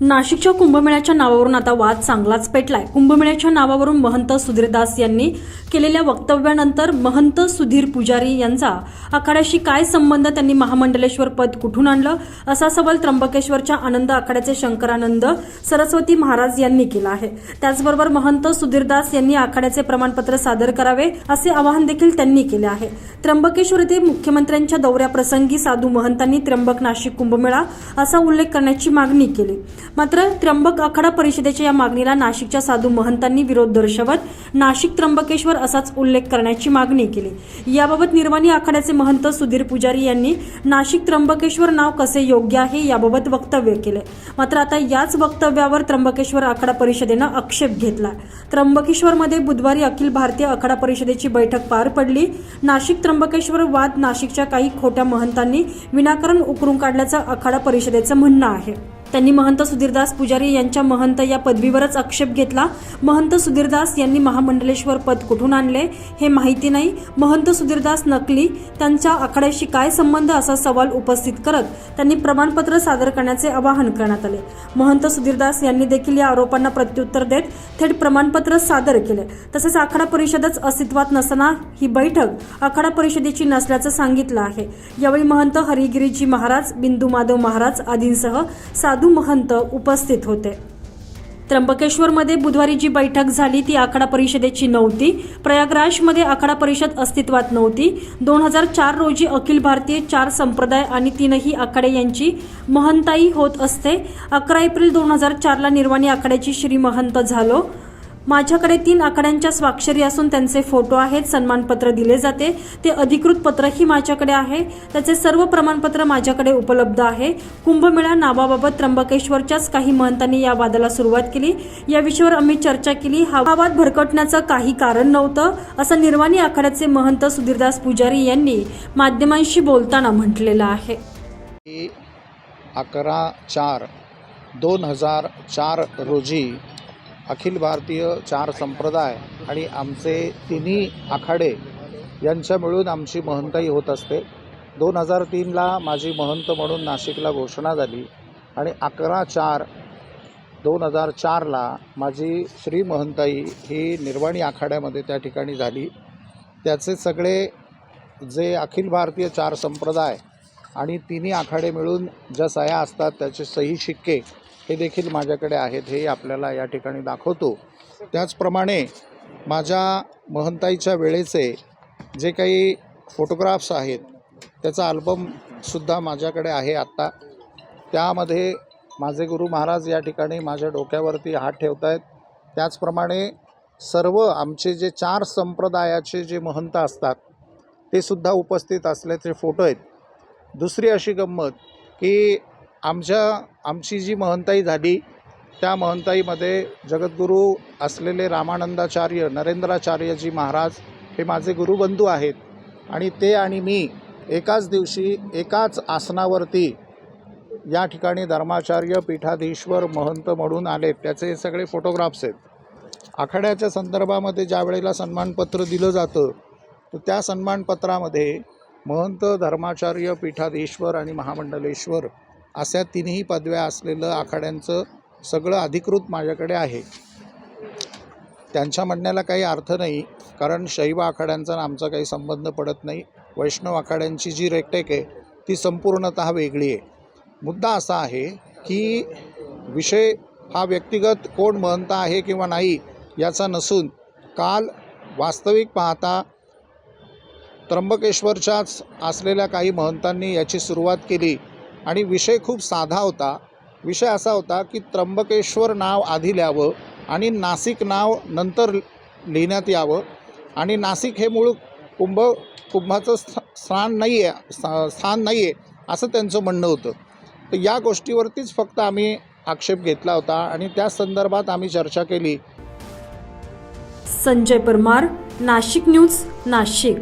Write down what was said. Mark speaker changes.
Speaker 1: नाशिकच्या कुंभमेळ्याच्या नावावरून आता वाद चांगलाच पेटलाय. कुंभमेळ्याच्या नावावरून महंत सुधीरदास यांनी केलेल्या वक्तव्यानंतर महंत सुधीर पुजारी यांचा आखाड्याशी काय संबंध त्यांनी महामंडलेश्वर पद कुठून आणलं? असा सवाल त्र्यंबकेश्वरच्या आनंद आखाड्याचे शंकरानंद सरस्वती महाराज यांनी केला आहे. त्याचबरोबर महंत सुधीरदास यांनी आखाड्याचे प्रमाणपत्र सादर करावे असे आवाहन देखील त्यांनी केले आहे. त्र्यंबकेश्वर येथे मुख्यमंत्र्यांच्या दौऱ्याप्रसंगी साधू महंतांनी त्र्यंबक नाशिक कुंभमेळा असा उल्लेख करण्याची मागणी केली. मात्र त्र्यंबक आखाडा परिषदेच्या या मागणीला नाशिकच्या साधू महंतांनी विरोध दर्शवत नाशिक त्र्यंबकेश्वर असाच उल्लेख करण्याची मागणी केली. याबाबत निर्वाणी आखाड्याचे महंत सुधीर पुजारी यांनी नाशिक त्र्यंबकेश्वर नाव कसे योग्य आहे याबाबत वक्तव्य केले. मात्र आता याच वक्तव्यावर त्र्यंबकेश्वर आखाडा परिषदेनं आक्षेप घेतला. त्र्यंबकेश्वरमध्ये बुधवारी अखिल भारतीय आखाडा परिषदेची बैठक पार पडली. नाशिक त्र्यंबकेश्वर वाद नाशिकच्या काही खोट्या महंतांनी विनाकारण उकरून काढल्याचं आखाडा परिषदेचं म्हणणं आहे. त्यांनी महंत सुधीरदास पुजारी यांच्या महंत या पदवीवरच आक्षेप घेतला. महंत सुधीरदास यांनी महामंडलेश्वर पद कुठून आणले हे माहिती नाही. महंत सुधीरदास नकली. त्यांच्या आखाड्याशी काय संबंध असा सवाल उपस्थित करत त्यांनी प्रमाणपत्र सादर करण्याचे आवाहन करण्यात आले. महंत सुधीरदास यांनी देखील या आरोपांना प्रत्युत्तर देत थेट प्रमाणपत्र सादर केले. तसेच आखाडा परिषदच अस्तित्वात नसताना ही बैठक आखाडा परिषदेची नसल्याचं सांगितलं आहे. यावेळी महंत हरिगिरीजी महाराज बिंदू माधव महाराज आदींसह साधू महंत उपस्थित होते. त्र्यंबकेश्वरमध्ये बुधवारी जी बैठक झाली ती आखाडा परिषदेची नव्हती. प्रयागराजमध्ये आखाडा परिषद अस्तित्वात नव्हती. दोन हजार चार रोजी अखिल भारतीय चार संप्रदाय आणि तीनही आखाडे यांची महंताई होत असते. अकरा एप्रिल दोन हजार चारला निर्वाणी आखाड्याची श्री महंत झालो. माझ्याकडे तीन आखाड्यांच्या स्वाक्षरी असून त्यांचे फोटो आहेत सन्मानपत्र दिले जाते. ते अधिकृत पत्रही माझ्याकडे आहे. त्याचे सर्व प्रमाणपत्र माझ्याकडे उपलब्ध आहे. कुंभमेळा नावाबाबत त्र्यंबकेश्वरच्याच काही महंतांनी या वादाला सुरुवात केली. या विषयावर आम्ही चर्चा केली. हा वाद भरकटण्याचं काही कारण नव्हतं असं निर्वाणी आखाड्याचे महंत सुधीरदास पुजारी यांनी माध्यमांशी बोलताना म्हटलेलं आहे.
Speaker 2: अकरा चार दोन हजार चार रोजी अखिल भारतीय चार संप्रदाय आणि आमचे तिन्ही आखाडे यांच्या मिळून आमची महंताई होत असते. दोन हजार तीनला माझी महंत म्हणून नाशिकला घोषणा झाली आणि अकरा चार दोन हजार चारला माझी श्री महंताई ही निर्वाणी आखाड्यामध्ये त्या ठिकाणी झाली. त्याचे सगळे जे अखिल भारतीय चार संप्रदाय आणि तिन्ही आखाडे मिळून ज्या सह्या असतात त्याचे सही शिक्के हे देखील माझ्याकडे आहेत हे आपल्याला या ठिकाणी दाखवतो. त्याचप्रमाणे माझ्या महंताईच्या वेळेचे जे काही फोटोग्राफ्स आहेत त्याचा अल्बमसुद्धा माझ्याकडे आहे आत्ता. त्यामध्ये माझे गुरु महाराज या ठिकाणी माझ्या डोक्यावरती हात ठेवत आहेत. त्याचप्रमाणे सर्व आमचे जे चार संप्रदायाचे जे महंत असतात ते सुद्धा उपस्थित असल्याचे फोटो आहेत. दुसरी अशी गंमत की आमच्या आमची जी महंताई झाली त्या महंताईमध्ये जगद्गुरू असलेले रामानंदाचार्य नरेंद्राचार्यजी महाराज हे माझे गुरुबंधू आहेत. आणि ते आणि मी एकाच दिवशी एकाच आसनावरती या ठिकाणी धर्माचार्य पीठाधीश्वर महंत म्हणून आले त्याचे हे सगळे फोटोग्राफ्स आहेत. आखाड्याच्या संदर्भामध्ये ज्या वेळेला सन्मानपत्र दिलं जातं तर त्या सन्मानपत्रामध्ये महंत धर्माचार्य पीठाधीश्वर आणि महामंडलेश्वर अशा तिन्ही पदव्या असलेलं आखाड्यांचं सगळं अधिकृत माझ्याकडे आहे. त्यांच्या म्हणण्याला काही अर्थ नाही कारण शैव आखाड्यांचा आमचा काही संबंध पडत नाही. वैष्णव आखाड्यांची जी रेकटेक आहे ती संपूर्णत वेगळी आहे. मुद्दा असा आहे की विषय हा व्यक्तिगत कोण महंत आहे किंवा नाही याचा नसून काल वास्तविक पाहता त्र्यंबकेश्वरच्याच असलेल्या काही महंतांनी याची सुरुवात केली. आणि विषय खूप साधा होता. विषय असा होता की त्र्यंबकेश्वर नाव आधी लिहावं आणि नाशिक नाव नंतर लिहिण्यात यावं. आणि नाशिक हे मूळ कुंभ कुंभाचं स्थ स्थान नाही आहे स्थान नाही आहे असं त्यांचं म्हणणं होतं. तर या गोष्टीवरतीच फक्त आम्ही आक्षेप घेतला होता आणि त्या संदर्भात आम्ही चर्चा केली.
Speaker 1: संजय परमार नाशिक न्यूज नाशिक.